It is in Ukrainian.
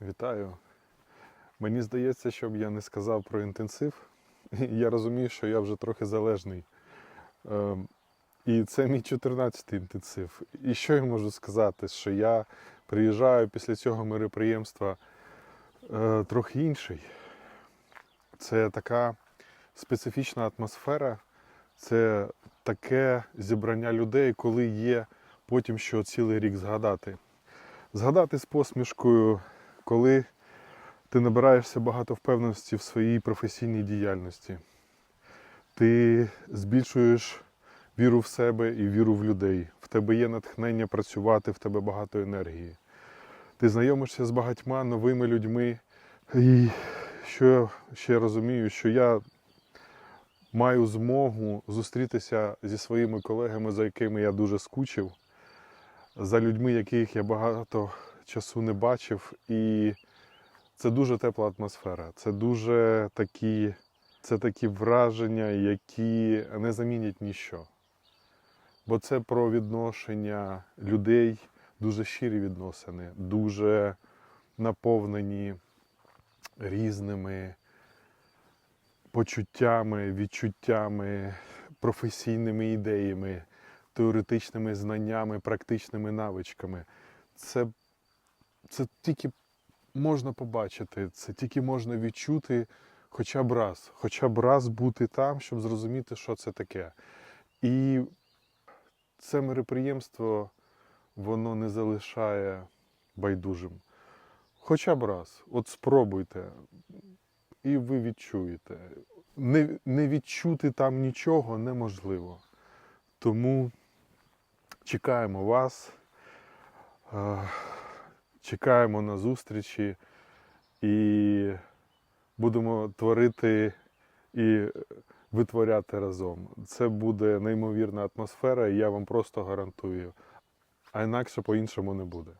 Вітаю. Мені здається, щоб я не сказав про інтенсив. Я розумію, що я вже трохи залежний. Ем, І це мій 14-й інтенсив. І що я можу сказати? Що я приїжджаю після цього мероприємства е, трохи інший. Це така специфічна атмосфера, це таке зібрання людей, коли є потім що цілий рік згадати. Згадати з посмішкою, коли ти набираєшся багато впевненості в своїй професійній діяльності. Ти збільшуєш віру в себе і віру в людей. В тебе є натхнення працювати, в тебе багато енергії. Ти знайомишся з багатьма новими людьми. І що я ще розумію, що я маю змогу зустрітися зі своїми колегами, за якими я дуже скучив, за людьми, яких я багато часу не бачив. І це дуже тепла атмосфера. Це дуже такі, це такі враження, які не замінять ніщо. Бо це про відношення людей, дуже щирі відносини, дуже наповнені різними почуттями, відчуттями, професійними ідеями, теоретичними знаннями, практичними навичками. Це, це тільки можна побачити, це тільки можна відчути хоча б раз, хоча б раз бути там, щоб зрозуміти, що це таке. І це мероприємство, воно не залишає байдужим. Хоча б раз, от спробуйте, і ви відчуєте. Не, не відчути там нічого неможливо. Тому чекаємо вас, е, чекаємо на зустрічі і будемо творити і витворяти разом. Це буде неймовірна атмосфера, і я вам просто гарантую. А інакше по-іншому не буде.